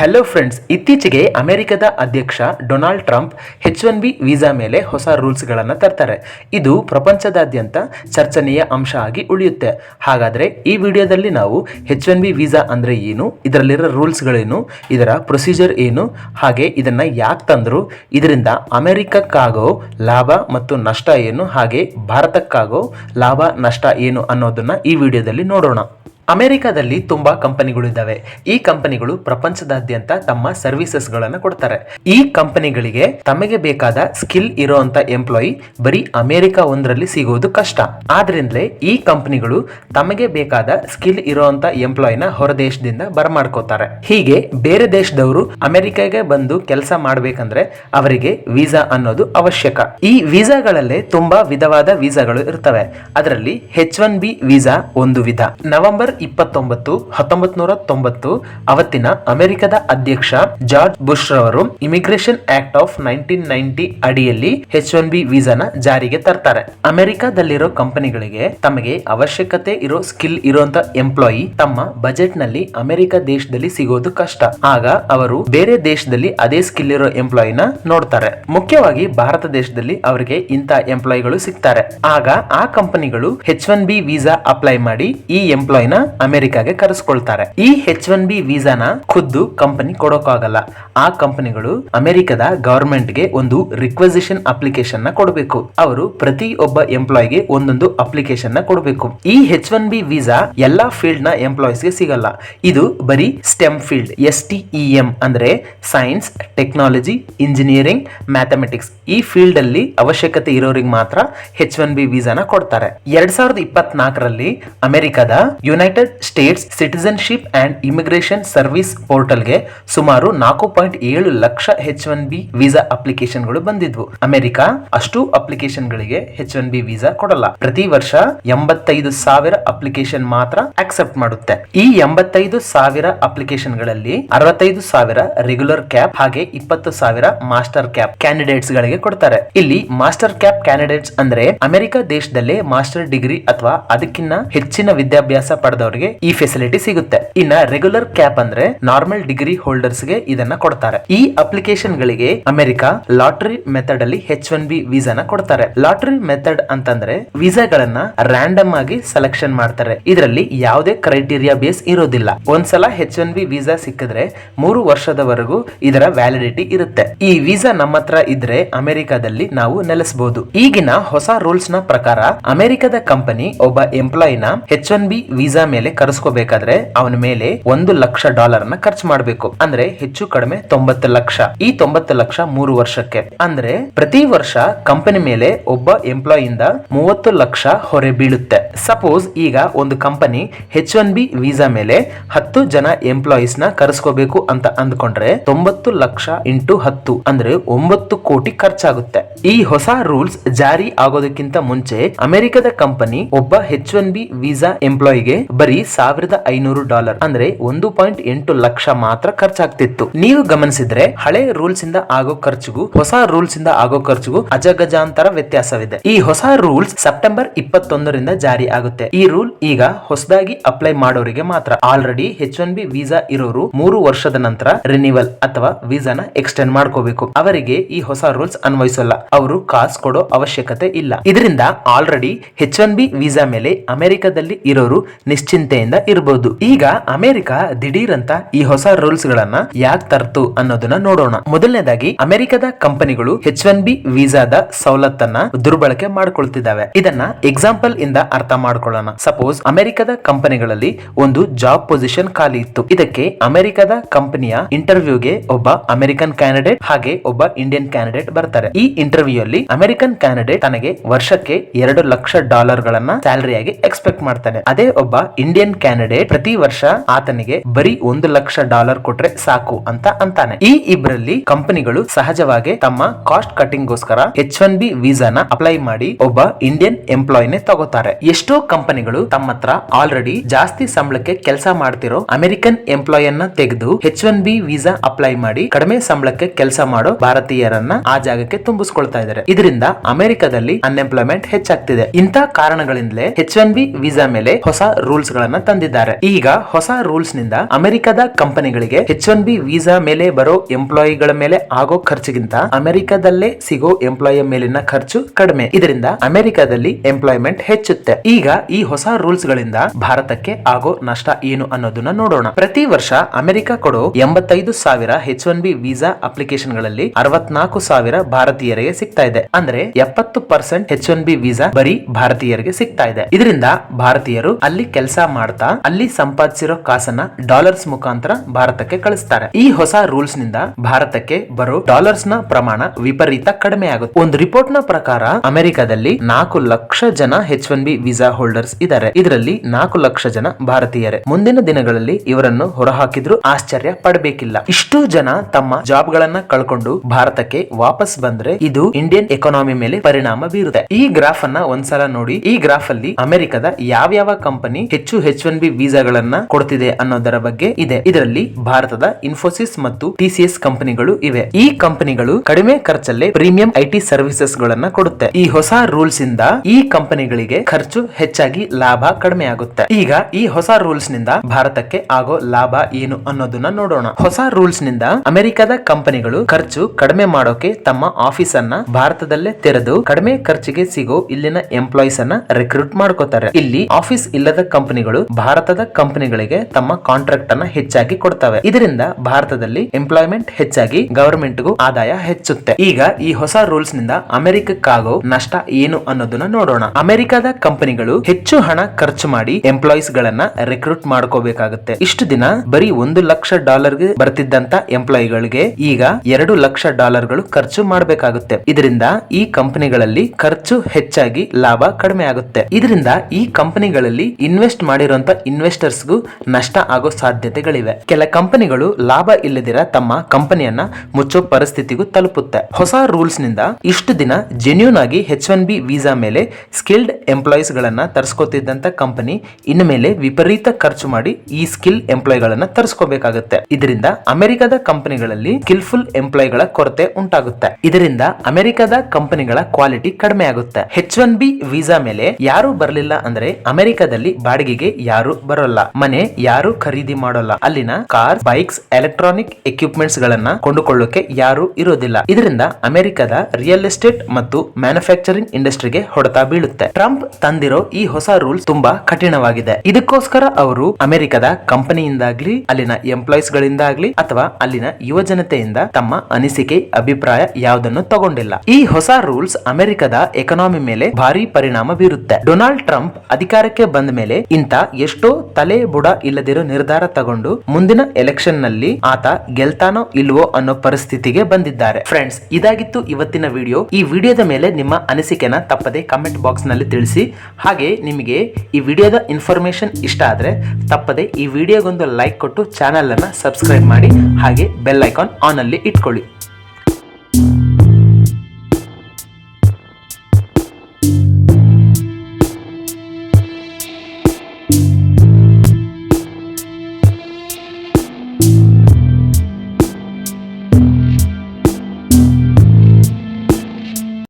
Hello friends ಇತ್ತೀಚೆಗೆ ಅಮೆರಿಕದ ಅಧ್ಯಕ್ಷ Donald Trump H one B visa ಮೇಲೆ ಹೊಸ ರೂಲ್ಸ್ಗಳನ್ನು ತರ್ತಾರೆ. ಇದು ಪ್ರಪಂಚದಾದ್ಯಂತ ಚರ್ಚನೀಯ ಅಂಶ ಆಗಿ ಉಳಿಯುತ್ತೆ. ಹಾಗಾದರೆ ಈ ವಿಡಿಯೋದಲ್ಲಿ ನಾವು ಹೆಚ್ ಒನ್ ಬಿ ವೀಸಾ ಅಂದರೆ ಏನು, ಇದರಲ್ಲಿರೋ ರೂಲ್ಸ್ಗಳೇನು, ಇದರ ಪ್ರೊಸೀಜರ್ ಏನು, ಹಾಗೆ ಇದನ್ನು ಯಾಕೆ ತಂದರು, ಇದರಿಂದ ಅಮೆರಿಕಕ್ಕಾಗೋ ಲಾಭ ಮತ್ತು ನಷ್ಟ ಏನು, ಹಾಗೆ ಭಾರತಕ್ಕಾಗೋ ಲಾಭ, ನಷ್ಟ ಏನು ಅನ್ನೋದನ್ನು ಈ ವಿಡಿಯೋದಲ್ಲಿ ನೋಡೋಣ. ಅಮೆರಿಕದಲ್ಲಿ ತುಂಬಾ ಕಂಪನಿಗಳು ಇದ್ದಾವೆ. ಈ ಕಂಪನಿಗಳು ಪ್ರಪಂಚದಾದ್ಯಂತ ತಮ್ಮ ಸರ್ವಿಸಸ್ಗಳನ್ನು ಕೊಡ್ತಾರೆ. ಈ ಕಂಪನಿಗಳಿಗೆ ತಮಗೆ ಬೇಕಾದ ಸ್ಕಿಲ್ ಇರುವಂತ ಎಂಪ್ಲಾಯಿ ಬರೀ ಅಮೆರಿಕ ಒಂದರಲ್ಲಿ ಸಿಗೋದು ಕಷ್ಟ. ಆದ್ರಿಂದಲೇ ಈ ಕಂಪನಿಗಳು ತಮಗೆ ಬೇಕಾದ ಸ್ಕಿಲ್ ಇರುವಂತ ಎಂಪ್ಲಾಯಿನ ಹೊರದೇಶದಿಂದ ಬರಮಾಡ್ಕೋತಾರೆ. ಹೀಗೆ ಬೇರೆ ದೇಶದವರು ಅಮೆರಿಕಾಗೆ ಬಂದು ಕೆಲಸ ಮಾಡಬೇಕಂದ್ರೆ ಅವರಿಗೆ ವೀಸಾ ಅನ್ನೋದು ಅವಶ್ಯಕ. ಈ ವೀಸಾಗಳಲ್ಲೇ ತುಂಬಾ ವಿಧವಾದ ವೀಸಾಗಳು ಇರ್ತವೆ. ಅದರಲ್ಲಿ ಹೆಚ್ ಒನ್ ಬಿ ವೀಸಾ ಒಂದು ವಿಧ. ನವೆಂಬರ್ ಇಪ್ಪತ್ತೊಂಬತ್ತು ಹತ್ತೊಂಬತ್ ನೂರ ತೊಂಬತ್ತು, ಅವತ್ತಿನ ಅಮೆರಿಕದ ಅಧ್ಯಕ್ಷ ಜಾರ್ಜ್ ಬುಷ್ ರವರು immigration act of nineteen ninety ಅಡಿಯಲ್ಲಿ ಹೆಚ್ ಒನ್ ಬಿ ವೀಸಾನ ಜಾರಿಗೆ ತರ್ತಾರೆ. ಅಮೆರಿಕದಲ್ಲಿರೋ ಕಂಪನಿಗಳಿಗೆ ತಮಗೆ ಅವಶ್ಯಕತೆ ಇರೋ ಸ್ಕಿಲ್ ಇರುವಂತ ಎಂಪ್ಲಾಯಿ ತಮ್ಮ ಬಜೆಟ್ನಲ್ಲಿ ಅಮೆರಿಕ ದೇಶದಲ್ಲಿ ಸಿಗೋದು ಕಷ್ಟ. ಆಗ ಅವರು ಬೇರೆ ದೇಶದಲ್ಲಿ ಅದೇ ಸ್ಕಿಲ್ ಇರೋ ಎಂಪ್ಲಾಯಿನ ನೋಡ್ತಾರೆ. ಮುಖ್ಯವಾಗಿ ಭಾರತ ದೇಶದಲ್ಲಿ ಅವರಿಗೆ ಇಂಥ ಎಂಪ್ಲಾಯಿಗಳು ಸಿಗ್ತಾರೆ. ಆಗ ಆ ಕಂಪನಿಗಳು H one B visa apply ಮಾಡಿ ಈ ಎಂಪ್ಲಾಯ್ನ ಅಮೆರಿಕಾಗೆ ಕರೆಸ್ಕೊಳ್ತಾರೆ. ಈ ಹೆಚ್ ಒನ್ ಬಿ ವೀಸಾನ ಖುದ್ದು ಕಂಪನಿ ಕೊಡೋಕಾಗಲ್ಲ ಆ ಕಂಪನಿಗಳು ಅಮೆರಿಕದ ಗವರ್ಮೆಂಟ್ಗೆ ಒಂದು ರಿಕ್ವೆಸಿಷನ್ ಅಪ್ಲಿಕೇಶನ್ನ ಕೊಡಬೇಕು. ಅವರು ಪ್ರತಿ ಒಬ್ಬ ಎಂಪ್ಲಾಯ್ಗೆ ಒಂದೊಂದು ಅಪ್ಲಿಕೇಶನ್ನ ಕೊಡಬೇಕು. ಈ ಹೆಚ್ ಒನ್ ಬಿ ವೀಸಾ ಎಲ್ಲಾ ಫೀಲ್ಡ್ನ ಎಂಪ್ಲಾಯ್ಸ್ಗೆ ಸಿಗಲ್ಲ. ಇದು ಬರೀ stem field S T E M ಅಂದ್ರೆ ಸೈನ್ಸ್ ಟೆಕ್ನಾಲಜಿ ಇಂಜಿನಿಯರಿಂಗ್ ಮ್ಯಾಥಮೆಟಿಕ್ಸ್ ಈ ಫೀಲ್ಡ್ ಅಲ್ಲಿ ಅವಶ್ಯಕತೆ ಇರೋರಿಗೆ ಮಾತ್ರ ಹೆಚ್ ಒನ್ ಬಿ ವೀಸಾನ ಕೊಡ್ತಾರೆ. ಎರಡ್ ಸಾವಿರದ ಇಪ್ಪತ್ನಾಲ್ಕರಲ್ಲಿ ಅಮೆರಿಕದ United States citizenship and immigration service ಪೋರ್ಟಲ್ಗೆ ಸುಮಾರು ನಾಲ್ಕು ಪಾಯಿಂಟ್ ಏಳು lakh H one B visa ಅಪ್ಲಿಕೇಶನ್ಗಳು ಬಂದಿದ್ವು. ಅಮೆರಿಕ ಅಷ್ಟು ಅಪ್ಲಿಕೇಶನ್ ಗಳಿಗೆ ಹೆಚ್ ಒನ್ ಬಿ ವೀಸಾ ಕೊಡಲ್ಲ. ಪ್ರತಿ ವರ್ಷ ಎಂಬತ್ತೈದು ಸಾವಿರ ಅಪ್ಲಿಕೇಶನ್ ಮಾತ್ರ ಅಕ್ಸೆಪ್ಟ್ ಮಾಡುತ್ತೆ. ಈ ಎಂಬತ್ತೈದು ಸಾವಿರ ಅಪ್ಲಿಕೇಶನ್ಗಳಲ್ಲಿ ಅರವತ್ತೈದು ಸಾವಿರ ರೆಗ್ಯುಲರ್ ಕ್ಯಾಪ್ ಹಾಗೆ ಇಪ್ಪತ್ತು ಸಾವಿರ ಮಾಸ್ಟರ್ ಕ್ಯಾಪ್ ಕ್ಯಾಂಡಿಡೇಟ್ಸ್ ಗಳಿಗೆ ಕೊಡ್ತಾರೆ. ಇಲ್ಲಿ ಮಾಸ್ಟರ್ ಕ್ಯಾಪ್ ಕ್ಯಾಂಡಿಡೇಟ್ಸ್ ಅಂದ್ರೆ ಅಮೆರಿಕ ದೇಶದಲ್ಲೇ ಮಾಸ್ಟರ್ ಡಿಗ್ರಿ ಅಥವಾ ಅದಕ್ಕಿಂತ ಹೆಚ್ಚಿನ ವಿದ್ಯಾಭ್ಯಾಸ ಪಡೆದವರಿಗೆ ಈ ಫೆಸಿಲಿಟಿ ಸಿಗುತ್ತೆ. ಇನ್ನ ರೆಗ್ಯುಲರ್ ಕ್ಯಾಪ್ ಅಂದ್ರೆ ನಾರ್ಮಲ್ ಡಿಗ್ರಿ ಹೋಲ್ಡರ್ಸ್ಗೆ ಇದನ್ನ ಕೊಡ್ತಾರೆ. ಈ ಅಪ್ಲಿಕೇಶನ್ ಗಳಿಗೆ ಅಮೆರಿಕ ಲಾಟರಿ ಮೆಥಡ್ ಅಲ್ಲಿ ಹೆಚ್ ಒನ್ ಬಿ ವೀಸಾನ ಕೊಡ್ತಾರೆ. ಲಾಟರಿ ಮೆಥಡ್ ಅಂತಂದ್ರೆ ವೀಸಾಗಳನ್ನ ರ್ಯಾಂಡಮ್ ಆಗಿ ಸೆಲೆಕ್ಷನ್ ಮಾಡ್ತಾರೆ. ಇದರಲ್ಲಿ ಯಾವುದೇ ಕ್ರೈಟೀರಿಯಾ ಬೇಸ್ ಇರೋದಿಲ್ಲ. ಒಂದ್ಸಲ ಹೆಚ್ ಒನ್ ಬಿ ವೀಸಾ ಸಿಕ್ಕಿದ್ರೆ ಮೂರು ವರ್ಷದವರೆಗೂ ಇದರ ವ್ಯಾಲಿಡಿಟಿ ಇರುತ್ತೆ. ಈ ವೀಸಾ ನಮ್ಮ ಹತ್ರ ಇದ್ರೆ ಅಮೆರಿಕದಲ್ಲಿ ನಾವು ನೆಲೆಸಬಹುದು ಈಗಿನ ಹೊಸ ರೂಲ್ಸ್ನ ಪ್ರಕಾರ ಅಮೆರಿಕದ ಕಂಪನಿ ಒಬ್ಬ ಎಂಪ್ಲಾಯಿನ ಹೆಚ್ ಒನ್ ಬಿ ವೀಸಾ ಮೇಲೆ ಕರೆಸ್ಕೋಬೇಕಾದ್ರೆ ಅವನ ಮೇಲೆ ಒಂದು ಲಕ್ಷ ಡಾಲರ್ನ ಖರ್ಚು ಮಾಡಬೇಕು. ಅಂದ್ರೆ ಹೆಚ್ಚು ಕಡಿಮೆ ತೊಂಬತ್ತು ಲಕ್ಷ. ಈ ತೊಂಬತ್ತು ಲಕ್ಷ ಮೂರು ವರ್ಷಕ್ಕೆ. ಅಂದ್ರೆ ಪ್ರತಿ ವರ್ಷ ಕಂಪನಿ ಮೇಲೆ ಒಬ್ಬ ಎಂಪ್ಲಾಯ್ ಇಂದ ಮೂವತ್ತು ಲಕ್ಷ ಹೊರೆ ಬೀಳುತ್ತೆ. ಸಪೋಸ್ ಈಗ ಒಂದು company H one B visa ಮೇಲೆ ಹತ್ತು ಜನ ಎಂಪ್ಲಾಯೀಸ್ನ ಕರೆಸ್ಕೋಬೇಕು ಅಂತ ಅಂದ್ಕೊಂಡ್ರೆ ತೊಂಬತ್ತು ಲಕ್ಷ ಇಂಟು ಹತ್ತು ಅಂದ್ರೆ ಒಂಬತ್ತು ಕೋಟಿ ಖರ್ಚಾಗುತ್ತೆ. ಈ ಹೊಸ ರೂಲ್ಸ್ ಜಾರಿ ಆಗೋದಕ್ಕಿಂತ ಮುಂಚೆ ಅಮೆರಿಕದ ಕಂಪನಿ ಒಬ್ಬ ಹೆಚ್ ಒನ್ ಬಿ ವೀಸಾ ಎಂಪ್ಲಾಯಿಗೆ ಬರೀ ಸಾವಿರದ ಐನೂರು ಡಾಲರ್ ಅಂದ್ರೆ ಒಂದು ಪಾಯಿಂಟ್ ಎಂಟು ಲಕ್ಷ ಮಾತ್ರ ಖರ್ಚಾಗ್ತಿತ್ತು. ನೀವು ಗಮನಿಸಿದ್ರೆ ಹಳೆ ರೂಲ್ಸ್ ಇಂದ ಆಗೋ ಖರ್ಚುಗೂ ಹೊಸ ರೂಲ್ಸ್ ಇಂದ ಆಗೋ ಖರ್ಚಿಗೂ ಅಜಗಜಾಂತರ ವ್ಯತ್ಯಾಸವಿದೆ. ಈ ಹೊಸ ರೂಲ್ಸ್ ಸೆಪ್ಟೆಂಬರ್ ಇಪ್ಪತ್ತೊಂದರಿಂದ ಜಾರಿ ಆಗುತ್ತೆ. ಈ ರೂಲ್ ಈಗ ಹೊಸದಾಗಿ ಅಪ್ಲೈ ಮಾಡೋರಿಗೆ ಮಾತ್ರ. Already H one B visa ಇರೋರು ಮೂರು ವರ್ಷದ ನಂತರ ರಿನಿವಲ್ ಅಥವಾ ವೀಸಾನ ಎಕ್ಸ್ಟೆಂಡ್ ಮಾಡ್ಕೋಬೇಕು. ಅವರಿಗೆ ಈ ಹೊಸ ರೂಲ್ಸ್ ಅನ್ವಯಿಸಲ್ಲ. ಅವರು ಕಾಸ್ ಕೊಡೋ ಅವಶ್ಯಕತೆ ಇಲ್ಲ. ಇದರಿಂದ already H one B visa ಮೇಲೆ ಅಮೆರಿಕದಲ್ಲಿ ಇರೋರು ನಿಶ್ಚಿಂತೆಯಿಂದ ಇರಬಹುದು ಈಗ ಅಮೆರಿಕ ದಿಢೀರಂತ ಈ ಹೊಸ ರೂಲ್ಸ್ ಗಳನ್ನ ಯಾಕೆ ತರ್ತು ಅನ್ನೋದನ್ನ ನೋಡೋಣ. ಮೊದಲನೇದಾಗಿ ಅಮೆರಿಕದ ಕಂಪನಿಗಳು ಹೆಚ್ ಒನ್ ಬಿ ವೀಸಾದ ಸವಲತ್ತನ್ನ ದುರ್ಬಳಕೆ ಮಾಡ್ಕೊಳ್ತಿದ್ದಾವೆ. ಇದನ್ನ ಎಕ್ಸಾಂಪಲ್ ಇಂದ ಅರ್ಥ ಮಾಡ್ಕೊಳ್ಳೋಣ. ಸಪೋಸ್ ಅಮೆರಿಕದ ಕಂಪನಿಗಳಲ್ಲಿ ಒಂದು ಜಾಬ್ ಪೊಸಿಷನ್ ಖಾಲಿ ಇತ್ತು. ಇದಕ್ಕೆ ಅಮೆರಿಕದ ಕಂಪನಿಯ ಇಂಟರ್ವ್ಯೂಗೆ ಒಬ್ಬ ಅಮೆರಿಕನ್ ಕ್ಯಾಂಡಿಡೇಟ್ ಹಾಗೆ ಒಬ್ಬ ಇಂಡಿಯನ್ ಕ್ಯಾಂಡಿಡೇಟ್ ಬರ್ತಾರೆ. ಈ ಇಂಟರ್ವ್ಯೂ ಅಲ್ಲಿ ಅಮೆರಿಕನ್ ಕ್ಯಾಂಡಿಡೇಟ್ ತನಗೆ ವರ್ಷಕ್ಕೆ ಎರಡು ಲಕ್ಷ ಡಾಲರ್ ಗಳನ್ನ ಸ್ಯಾಲರಿಯಾಗಿ ಎಕ್ಸ್ಪೆಕ್ಟ್ ಮಾಡ್ತಾನೆ. ಅದೇ ಒಬ್ಬ ಇಂಡಿಯನ್ ಕ್ಯಾಂಡಿಡೇಟ್ ಪ್ರತಿ ವರ್ಷ ಆತನಿಗೆ ಬರೀ ಒಂದು ಲಕ್ಷ ಡಾಲರ್ ಕೊಟ್ರೆ ಸಾಕು ಅಂತ ಅಂತಾನೆ. ಈ ಇಬ್ಬರಲ್ಲಿ ಕಂಪನಿಗಳು ಸಹಜವಾಗಿ ತಮ್ಮ ಕಾಸ್ಟ್ ಕಟಿಂಗ್ ಗೋಸ್ಕರ ಎಚ್ ಒನ್ ಬಿ ವೀಸಾನ ಅಪ್ಲೈ ಮಾಡಿ ಒಬ್ಬ ಇಂಡಿಯನ್ ಎಂಪ್ಲಾಯಿನೇ ತಗೋತಾರೆ. ಎಷ್ಟೋ ಕಂಪನಿಗಳು ತಮ್ಮ ಹತ್ರ ಆಲ್ರೆಡಿ ಜಾಸ್ತಿ ಸಂಬಳಕ್ಕೆ ಕೆಲಸ ಮಾಡ್ತಿರೋ ಅಮೆರಿಕನ್ ಎಂಪ್ಲಾಯ್ ಅನ್ನ ತೆಗೆದು H one B visa apply ಮಾಡಿ ಕಡಿಮೆ ಸಂಬಳಕ್ಕೆ ಕೆಲಸ ಮಾಡೋ ಭಾರತೀಯರನ್ನ ಆ ಜಾಗಕ್ಕೆ ತುಂಬಿಸ್ಕೊಳ್ತಾ ಇದ್ದಾರೆ ಇದರಿಂದ ಅಮೆರಿಕದಲ್ಲಿ ಅನ್ಎಂಪ್ಲಾಯ್ಮೆಂಟ್ ಹೆಚ್ಚಾಗ್ತಿದೆ. ಇಂಥ ಕಾರಣಗಳಿಂದಲೇ ಎಚ್ ಒನ್ ಬಿ ವೀಸಾ ಮೇಲೆ ಹೊಸ ರೂಲ್ಸ್ ರೂಲ್ಸ್ ಗಳನ್ನ ತಂದಿದ್ದಾರೆ. ಈಗ ಹೊಸ ರೂಲ್ಸ್ನಿಂದ ಅಮೆರಿಕದ ಕಂಪನಿಗಳಿಗೆ ಹೆಚ್ ಒನ್ ಬಿ ವೀಸಾ ಮೇಲೆ ಬರೋ ಎಂಪ್ಲಾಯಿಗಳ ಮೇಲೆ ಆಗೋ ಖರ್ಚಿಗಿಂತ ಅಮೆರಿಕದಲ್ಲೇ ಸಿಗೋ ಎಂಪ್ಲಾಯಿ ಮೇಲಿನ ಖರ್ಚು ಕಡಿಮೆ. ಇದರಿಂದ ಅಮೆರಿಕದಲ್ಲಿ ಎಂಪ್ಲಾಯ್ಮೆಂಟ್ ಹೆಚ್ಚುತ್ತೆ. ಈಗ ಈ ಹೊಸ ರೂಲ್ಸ್ ಗಳಿಂದ ಭಾರತಕ್ಕೆ ಆಗೋ ನಷ್ಟ ಏನು ಅನ್ನೋದನ್ನ ನೋಡೋಣ. ಪ್ರತಿ ವರ್ಷ ಅಮೆರಿಕ ಕೊಡೋ ಎಂಬತ್ತೈದು ಸಾವಿರ ಹೆಚ್ ಒನ್ ಬಿ ವೀಸಾ ಅಪ್ಲಿಕೇಶನ್ಗಳಲ್ಲಿ ಅರವತ್ನಾಲ್ಕು ಸಾವಿರ ಭಾರತೀಯರಿಗೆ ಸಿಗ್ತಾ ಇದೆ. ಅಂದ್ರೆ ಎಪ್ಪತ್ತು percent H one B visa ಬರೀ ಭಾರತೀಯರಿಗೆ ಸಿಗ್ತಾ ಇದೆ. ಇದರಿಂದ ಭಾರತೀಯರು ಅಲ್ಲಿ ಕೆಲಸ ಮಾಡ್ತಾ ಅಲ್ಲಿ ಸಂಪಾದಿಸಿರೋ ಕಾಸನ್ನ ಡಾಲರ್ಸ್ ಮುಖಾಂತರ ಭಾರತಕ್ಕೆ ಕಳಿಸ್ತಾರೆ. ಈ ಹೊಸ ರೂಲ್ಸ್ನಿಂದ ಭಾರತಕ್ಕೆ ಬರೋ ಡಾಲರ್ಸ್ನ ಪ್ರಮಾಣ ವಿಪರೀತ ಕಡಿಮೆ ಆಗುತ್ತೆ. ಒಂದು ರಿಪೋರ್ಟ್ನ ಪ್ರಕಾರ ಅಮೆರಿಕದಲ್ಲಿ ನಾಲ್ಕು ಲಕ್ಷ ಜನ H one B visa holders ಇದ್ದಾರೆ. ಇದರಲ್ಲಿ ನಾಲ್ಕು ಲಕ್ಷ ಜನ ಭಾರತೀಯರೇ. ಮುಂದಿನ ದಿನಗಳಲ್ಲಿ ಇವರನ್ನು ಹೊರಹಾಕಿದ್ರು ಆಶ್ಚರ್ಯ ಪಡಬೇಕಿಲ್ಲ. ಇಷ್ಟು ಜನ ತಮ್ಮ ಜಾಬ್ ಗಳನ್ನ ಕಳ್ಕೊಂಡು ಭಾರತಕ್ಕೆ ವಾಪಸ್ ಬಂದ್ರೆ ಇದು ಇಂಡಿಯನ್ ಎಕಾನಮಿ ಮೇಲೆ ಪರಿಣಾಮ ಬೀರುತ್ತೆ. ಈ ಗ್ರಾಫ್ ಅನ್ನ ಒಂದ್ಸಲ ನೋಡಿ. ಈ ಗ್ರಾಫ್ ಅಲ್ಲಿ ಅಮೆರಿಕದ ಯಾವ್ಯಾವ ಕಂಪನಿ ಹೆಚ್ಚು ಎಚ್ ಒನ್ ಬಿ ವೀಸಾಗಳನ್ನ ಕೊಡ್ತಿದೆ ಅನ್ನೋದರ ಬಗ್ಗೆ ಇದೆ. ಇದರಲ್ಲಿ ಭಾರತದ ಇನ್ಫೋಸಿಸ್ ಮತ್ತು ಟಿಸಿಎಸ್ ಕಂಪನಿಗಳು ಇವೆ. ಈ ಕಂಪನಿಗಳು ಕಡಿಮೆ ಖರ್ಚಲ್ಲೇ ಪ್ರೀಮಿಯಂ ಐಟಿ ಸರ್ವಿಸಸ್ ಗಳನ್ನ ಕೊಡುತ್ತೆ. ಈ ಹೊಸ ರೂಲ್ಸ್ ಇಂದ ಈ ಕಂಪನಿಗಳಿಗೆ ಖರ್ಚು ಹೆಚ್ಚಾಗಿ ಲಾಭ ಕಡಿಮೆ ಆಗುತ್ತೆ. ಈಗ ಈ ಹೊಸ ರೂಲ್ಸ್ನಿಂದ ಭಾರತಕ್ಕೆ ಆಗೋ ಲಾಭ ಏನು ಅನ್ನೋದನ್ನ ನೋಡೋಣ. ಹೊಸ ರೂಲ್ಸ್ನಿಂದ ಅಮೆರಿಕದ ಕಂಪನಿಗಳು ಖರ್ಚು ಕಡಿಮೆ ಮಾಡೋಕೆ ತಮ್ಮ ಆಫೀಸ್ ಅನ್ನ ಭಾರತದಲ್ಲೇ ತೆರೆದು ಕಡಿಮೆ ಖರ್ಚಿಗೆ ಸಿಗೋ ಇಲ್ಲಿನ ಎಂಪ್ಲಾಯೀಸ್ ಅನ್ನ ರಿಕ್ರೂಟ್ ಮಾಡ್ಕೋತಾರೆ. ಇಲ್ಲಿ ಆಫೀಸ್ ಇಲ್ಲದ ಕಂಪನಿಗಳು ಭಾರತದ ಕಂಪನಿಗಳಿಗೆ ತಮ್ಮ ಕಾಂಟ್ರಾಕ್ಟ್ ಅನ್ನ ಹೆಚ್ಚಾಗಿ ಕೊಡ್ತವೆ. ಇದರಿಂದ ಭಾರತದಲ್ಲಿ ಎಂಪ್ಲಾಯ್ಮೆಂಟ್ ಹೆಚ್ಚಾಗಿ ಗವರ್ಮೆಂಟ್ ಗೂ ಆದಾಯ ಹೆಚ್ಚುತ್ತೆ. ಈಗ ಈ ಹೊಸ ರೂಲ್ಸ್ನಿಂದ ಅಮೆರಿಕಕ್ಕಾಗೋ ನಷ್ಟ ಏನು ಅನ್ನೋದನ್ನ ನೋಡೋಣ. ಅಮೆರಿಕದ ಕಂಪನಿಗಳು ಹೆಚ್ಚು ಹಣ ಖರ್ಚು ಮಾಡಿ ಎಂಪ್ಲಾಯೀಸ್ ಗಳನ್ನ ರಿಕ್ರೂಟ್ ಮಾಡ್ಕೋಬೇಕಾಗುತ್ತೆ. ಇಷ್ಟು ದಿನ ಬರೀ ಒಂದು ಲಕ್ಷ ಡಾಲರ್ಗೆ ಬರ್ತಿದ್ದಂತ ಎಂಪ್ಲಾಯಿಗಳಿಗೆ ಈಗ ಎರಡು ಲಕ್ಷ ಡಾಲರ್ಗಳು ಖರ್ಚು ಮಾಡಬೇಕಾಗುತ್ತೆ. ಇದರಿಂದ ಈ ಕಂಪನಿಗಳಲ್ಲಿ ಖರ್ಚು ಹೆಚ್ಚಾಗಿ ಲಾಭ ಕಡಿಮೆ ಆಗುತ್ತೆ. ಇದರಿಂದ ಈ ಕಂಪನಿಗಳಲ್ಲಿ ಇನ್ವೆಸ್ಟ್ ಮಾಡಿರುವಂತ ಇನ್ವೆಸ್ಟರ್ಸ್ ಇನ್ವೆಸ್ಟರ್ಸ್ಗೂ ನಷ್ಟ ಆಗೋ ಸಾಧ್ಯತೆಗಳಿವೆ. ಕೆಲ ಕಂಪನಿಗಳು ಲಾಭ ಇಲ್ಲದಿರ ತಮ್ಮ ಕಂಪನಿಯನ್ನ ಮುಚ್ಚೋ ಪರಿಸ್ಥಿತಿಗೂ ತಲುಪುತ್ತೆ. ಹೊಸ ರೂಲ್ಸ್ನಿಂದ ಇಷ್ಟು ದಿನ ಜೆನ್ಯೂನ್ ಆಗಿ ಹೆಚ್ ಒನ್ ಬಿ ವೀಸಾ ಮೇಲೆ ಸ್ಕಿಲ್ಡ್ ಎಂಪ್ಲಾಯೀಸ್ ಗಳನ್ನ ತರಿಸ್ಕೊತಿದ್ದಂತ ಕಂಪನಿ ಇನ್ನು ಮೇಲೆ ವಿಪರೀತ ಖರ್ಚು ಮಾಡಿ ಈ ಸ್ಕಿಲ್ ಎಂಪ್ಲಾಯ್ ಗಳನ್ನ ತರಿಸ್ಕೋಬೇಕಾಗುತ್ತೆ. ಇದರಿಂದ ಅಮೆರಿಕದ ಕಂಪನಿಗಳಲ್ಲಿ ಸ್ಕಿಲ್ಫುಲ್ ಎಂಪ್ಲಾಯ್ಗಳ ಕೊರತೆ ಉಂಟಾಗುತ್ತೆ. ಇದರಿಂದ ಅಮೆರಿಕದ ಕಂಪನಿಗಳ ಕ್ವಾಲಿಟಿ ಕಡಿಮೆ ಆಗುತ್ತೆ ಹೆಚ್ ಒನ್ ಬಿ ವೀಸಾ ಮೇಲೆ ಯಾರು ಬರಲಿಲ್ಲ ಅಂದ್ರೆ ಅಮೆರಿಕದಲ್ಲಿ ಬಾಡಿಗೆಗೆ ಯಾರು ಬರೋಲ್ಲ. ಮನೆ ಯಾರು ಖರೀದಿ ಮಾಡೋಲ್ಲ. ಅಲ್ಲಿನ ಕಾರ್ ಬೈಕ್ಸ್ ಎಲೆಕ್ಟ್ರಾನಿಕ್ ಎಕ್ವಿಪ್ಮೆಂಟ್ಸ್ ಗಳನ್ನ ಕೊಂಡುಕೊಳ್ಳೋಕೆ ಯಾರು ಇರೋದಿಲ್ಲ. ಇದರಿಂದ ಅಮೆರಿಕದ ರಿಯಲ್ ಎಸ್ಟೇಟ್ ಮತ್ತು ಮ್ಯಾನುಫ್ಯಾಕ್ಚರಿಂಗ್ ಇಂಡಸ್ಟ್ರಿಗೆ ಹೊಡೆತ ಬೀಳುತ್ತೆ. ಟ್ರಂಪ್ ತಂದಿರೋ ಈ ಹೊಸ ರೂಲ್ಸ್ ತುಂಬಾ ಕಠಿಣವಾಗಿದೆ. ಇದಕ್ಕೋಸ್ಕರ ಅವರು ಅಮೆರಿಕದ ಕಂಪನಿಯಿಂದಾಗ್ಲಿ, ಅಲ್ಲಿನ ಎಂಪ್ಲಾಯೀಸ್ ಗಳಿಂದಾಗ್ಲಿ ಅಥವಾ ಅಲ್ಲಿನ ಯುವ ಜನತೆಯಿಂದ ತಮ್ಮ ಅನಿಸಿಕೆ, ಅಭಿಪ್ರಾಯ ಯಾವುದನ್ನು ತಗೊಂಡಿಲ್ಲ. ಈ ಹೊಸ ರೂಲ್ಸ್ ಅಮೆರಿಕದ ಎಕನಾಮಿ ಮೇಲೆ ಭಾರಿ ಪರಿಣಾಮ ಬೀರುತ್ತೆ. ಡೊನಾಲ್ಡ್ ಟ್ರಂಪ್ ಅಧಿಕಾರಕ್ಕೆ ಬಂದ ಮೇಲೆ ಇಂತ ಎಷ್ಟೋ ತಲೆ ಬುಡ ಇಲ್ಲದಿರೋ ನಿರ್ಧಾರ ತಗೊಂಡು ಮುಂದಿನ ಎಲೆಕ್ಷನ್ನಲ್ಲಿ ಆತ ಗೆಲ್ತಾನೋ ಇಲ್ವೋ ಅನ್ನೋ ಪರಿಸ್ಥಿತಿಗೆ ಬಂದಿದ್ದಾರೆ. ಫ್ರೆಂಡ್ಸ್ ಇದಾಗಿತ್ತು ಇವತ್ತಿನ ವಿಡಿಯೋ. ಈ ವಿಡಿಯೋದ ಮೇಲೆ ನಿಮ್ಮ ಅನಿಸಿಕೆನ ತಪ್ಪದೆ ಕಮೆಂಟ್ ಬಾಕ್ಸ್ನಲ್ಲಿ ತಿಳಿಸಿ. ಹಾಗೆ ನಿಮಗೆ ಈ ವಿಡಿಯೋದ ಇನ್ಫಾರ್ಮೇಶನ್ ಇಷ್ಟ ಆದ್ರೆ ತಪ್ಪದೆ ಈ ವಿಡಿಯೋಗೊಂದು ಲೈಕ್ ಕೊಟ್ಟು ಚಾನೆಲ್ ಅನ್ನ ಸಬ್ಸ್ಕ್ರೈಬ್ ಮಾಡಿ. ಹಾಗೆ ಬೆಲ್ ಐಕಾನ್ ಆನ್ ಅಲ್ಲಿ ಇಟ್ಕೊಳ್ಳಿ.